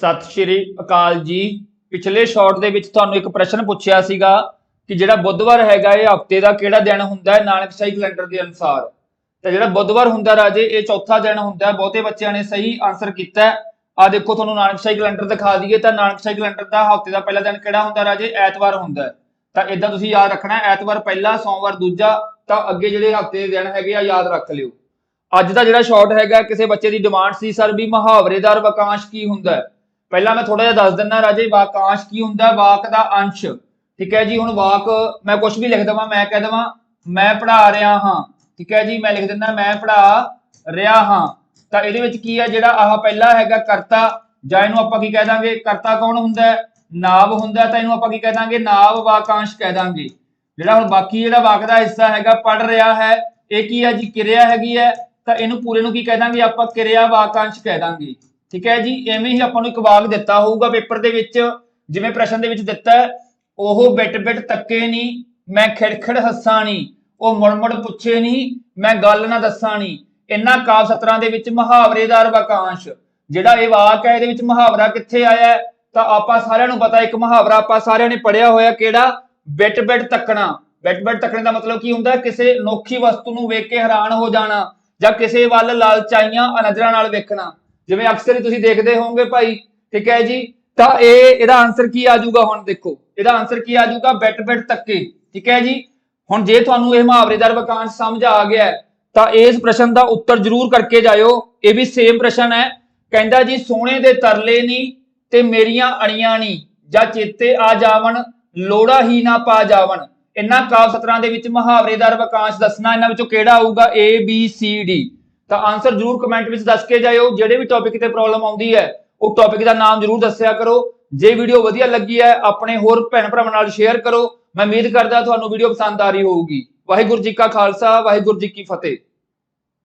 ਸਤਿ ਸ਼੍ਰੀ ਅਕਾਲ ਜੀ। ਪਿਛਲੇ ਸ਼ਾਰਟ ਦੇ ਵਿੱਚ ਤੁਹਾਨੂੰ ਇੱਕ ਪ੍ਰਸ਼ਨ ਪੁੱਛਿਆ ਸੀਗਾ ਕਿ ਜਿਹੜਾ ਬੁੱਧਵਾਰ ਹੈਗਾ, ਇਹ ਹਫ਼ਤੇ ਦਾ ਕਿਹੜਾ ਦਿਨ ਹੁੰਦਾ ਹੈ? ਨਾਨਕਸ਼ਾਹੀ ਕੈਲੰਡਰ ਦੇ ਅਨੁਸਾਰ। ਤਾਂ ਜਿਹੜਾ ਬੁੱਧਵਾਰ ਹੁੰਦਾ ਰਾਜੇ, ਇਹ ਚੌਥਾ ਦਿਨ ਹੁੰਦਾ ਹੈ। ਬਹੁਤੇ ਬੱਚਿਆਂ ਨੇ ਸਹੀ ਆਨਸਰ ਕੀਤਾ ਆ ਦੇਖੋ, ਤੁਹਾਨੂੰ ਨਾਨਕਸ਼ਾਹੀ ਕੈਲੰਡਰ ਦਿਖਾ ਦਈਏ ਤਾਂ ਨਾਨਕਸ਼ਾਹੀ ਕੈਲੰਡਰ ਦਾ ਹਫ਼ਤੇ ਦਾ ਪਹਿਲਾ ਦਿਨ ਕਿਹੜਾ ਹੁੰਦਾ ਰਾਜੇ? ਐਤਵਾਰ ਹੁੰਦਾ ਤਾਂ ਇਦਾਂ ਤੁਸੀਂ ਯਾਦ ਰੱਖਣਾ, ਐਤਵਾਰ ਪਹਿਲਾ, ਸੋਮਵਾਰ ਦੂਜਾ, ਤਾਂ ਅੱਗੇ ਜਿਹੜੇ ਹਫ਼ਤੇ ਦੇ ਦਿਨ ਹੈਗੇ ਆ, ਯਾਦ ਰੱਖ ਲਿਓ। ਅੱਜ ਦਾ ਜਿਹੜਾ ਸ਼ਾਰਟ ਹੈਗਾ, ਕਿਸੇ ਬੱਚੇ ਦੀ ਡਿਮਾਂਡ ਸੀ, ਸਰ, ਵੀ ਮੁਹਾਵਰੇਦਾਰ ਵਾਕਾਂਸ਼ ਕੀ ਹੁੰਦਾ ਹੈ? ਪਹਿਲਾਂ ਮੈਂ ਥੋੜਾ ਜਿਹਾ ਦੱਸ ਦਿੰਦਾ ਰਾਜੇ, ਵਾਕਾਂਸ਼ ਕੀ ਹੁੰਦਾ, ਵਾਕ ਦਾ ਅੰਸ਼। ਠੀਕ ਹੈ ਜੀ, ਹੁਣ ਵਾਕ ਮੈਂ ਕੁਝ ਵੀ ਲਿਖ ਦਵਾਂ, ਮੈਂ ਕਹਿ ਦਵਾਂ, ਮੈਂ ਪੜ੍ਹਾ ਰਿਹਾ ਹਾਂ। ਠੀਕ ਹੈ ਜੀ, ਮੈਂ ਲਿਖ ਦਿੰਦਾ, ਮੈਂ ਪੜ੍ਹਾ ਰਿਹਾ ਹਾਂ। ਤਾਂ ਇਹਦੇ ਵਿੱਚ ਕੀ ਹੈ, ਜਿਹੜਾ ਆਹ ਪਹਿਲਾ ਹੈਗਾ ਕਰਤਾ, ਜਾਂ ਇਹਨੂੰ ਆਪਾਂ ਕੀ ਕਹਿ ਦਾਂਗੇ, ਕਰਤਾ ਕੌਣ ਹੁੰਦਾ ਹੈ? ਨਾਵ ਹੁੰਦਾ ਤਾਂ ਇਹਨੂੰ ਆਪਾਂ ਕੀ ਕਹਿ ਦਾਂਗੇ, ਨਾਵ ਵਾਕਾਂਸ਼ ਕਹਿ ਦਾਂਗੇ। ਜਿਹੜਾ ਹੁਣ ਬਾਕੀ ਜਿਹੜਾ ਵਾਕ ਦਾ ਹਿੱਸਾ ਹੈਗਾ ਪੜ ਰਿਹਾ ਹੈ, ਇਹ ਕੀ ਹੈ ਜੀ, ਕਿਰਿਆ ਹੈਗੀ ਹੈ, ਤਾਂ ਇਹਨੂੰ ਪੂਰੇ ਨੂੰ ਕੀ ਕਹਿ ਦਾਂਗੇ, ਆਪਾਂ ਕਿਰਿਆ ਵਾਕਾਂਸ਼ ਕਹਿ ਦਾਂਗੇ। ਠੀਕ ਹੈ ਜੀ, ਐਵੇਂ ਹੀ ਆਪਾਂ ਨੂੰ ਇੱਕ ਵਾਕ ਦਿੱਤਾ ਹੋਊਗਾ ਪੇਪਰ ਦੇ ਵਿੱਚ, ਜਿਵੇਂ ਪ੍ਰਸ਼ਨ ਦੇ ਵਿੱਚ ਦਿੱਤਾ ਉਹ ਬਿਟ ਬਿਟ ਤੱਕੇ ਨਹੀਂ, ਮੈਂ ਖਿੜਖਿੜ ਹੱਸਾਂ ਨਹੀਂ, ਉਹ ਮੁੜ ਮੁੜ ਪੁੱਛੇ ਨਹੀਂ, ਮੈਂ ਗੱਲ ਨਾ ਦੱਸਾਂ ਨਹੀਂ। ਇਹਨਾਂ ਕਾਵ ਸਤਰਾਂ ਦੇ ਵਿੱਚ ਮੁਹਾਵਰੇਦਾਰ ਵਾਕਾਂਸ਼, ਜਿਹੜਾ ਇਹ ਵਾਕ ਹੈ, ਇਹਦੇ ਵਿੱਚ ਮੁਹਾਵਰਾ ਕਿੱਥੇ ਆਇਆ ਤਾਂ ਆਪਾਂ ਸਾਰਿਆਂ ਨੂੰ ਪਤਾ, ਇੱਕ ਮੁਹਾਵਰਾ ਆਪਾਂ ਸਾਰਿਆਂ ਨੇ ਪੜਿਆ ਹੋਇਆ ਕਿਹੜਾ? ਬਿਟ ਬਿਟ ਤੱਕਣਾ। ਬਿਟ ਬਿਟ ਤੱਕਣੇ ਦਾ ਮਤਲਬ ਕੀ ਹੁੰਦਾ ਕਿਸੇ ਅਨੋਖੀ ਵਸਤੂ ਨੂੰ ਵੇਖ ਕੇ ਹੈਰਾਨ ਹੋ ਜਾਣਾ ਜਾਂ ਕਿਸੇ ਵੱਲ ਲਾਲਚਾਈਆਂ ਨਜ਼ਰਾਂ ਨਾਲ ਵੇਖਣਾ। ਜਿਵੇਂ ਅਕਸਰ ਹੀ ਤੁਸੀਂ ਦੇਖਦੇ ਹੋਵੋਗੇ ਭਾਈ, ਠੀਕ ਹੈ ਜੀ? ਤਾਂ ਇਹ, ਇਹਦਾ ਆਨਸਰ ਕੀ ਆ ਜਾਊਗਾ ਹੁਣ ਦੇਖੋ। ਇਹਦਾ ਆਨਸਰ ਕੀ ਆ ਜਾਊਗਾ? ਬੈਟ ਬਿਟ ਤੱਕੇ, ਠੀਕ ਹੈ ਜੀ? ਹੁਣ ਜੇ ਤੁਹਾਨੂੰ ਇਹ ਮੁਹਾਵਰੇਦਾਰ ਵਾਕਾਂਸ਼ ਸਮਝ ਆ ਗਿਆ ਤਾਂ ਇਸ ਪ੍ਰਸ਼ਨ ਦਾ ਉੱਤਰ ਜ਼ਰੂਰ ਕਰਕੇ ਜਾਇਓ। ਇਹ ਵੀ ਸੇਮ ਪ੍ਰਸ਼ਨ ਹੈ। ਕਹਿੰਦਾ ਜੀ ਸੋਹਣੇ ਦੇ ਤਰਲੇ ਨਹੀਂ ਤੇ ਮੇਰੀਆਂ ਅਣੀਆਂ ਨਹੀਂ ਜਾਂ ਚੇਤੇ ਆ ਜਾਵਣ, ਲੋੜਾ ਹੀ ਨਾ ਪਾ ਜਾਵਣ। ਇਹਨਾਂ ਕਾਵ ਸਤਰਾਂ ਦੇ ਵਿੱਚ ਮੁਹਾਵਰੇਦਾਰ ਵਾਕਾਂਸ਼ ਦੱਸਣਾ ਇਹਨਾਂ ਵਿੱਚੋਂ ਕਿਹੜਾ ਆਊਗਾ? A, B, C, D ਤਾਂ ਆਨਸਰ ਜ਼ਰੂਰ ਕਮੈਂਟ ਵਿੱਚ ਦੱਸ ਕੇ ਜਾਇਓ, ਜਿਹੜੇ ਵੀ ਟੌਪਿਕ ਤੇ ਪ੍ਰੋਬਲਮ ਆਉਂਦੀ ਹੈ, ਉਹ ਟੌਪਿਕ ਦਾ ਨਾਮ ਜ਼ਰੂਰ ਦੱਸਿਆ ਕਰੋ। ਜੇ ਵੀਡੀਓ ਵਧੀਆ ਲੱਗੀ ਹੈ, ਆਪਣੇ ਹੋਰ ਭੈਣ ਭਰਾਵਾਂ ਨਾਲ ਸ਼ੇਅਰ ਕਰੋ। ਮੈਂ ਉਮੀਦ ਕਰਦਾ ਤੁਹਾਨੂੰ ਵੀਡੀਓ ਪਸੰਦ ਆ ਰਹੀ ਹੋਊਗੀ। ਵਾਹਿਗੁਰੂ ਜੀ ਕਾ ਖਾਲਸਾ, ਵਾਹਿਗੁਰੂ ਜੀ ਕੀ ਫਤਿਹ।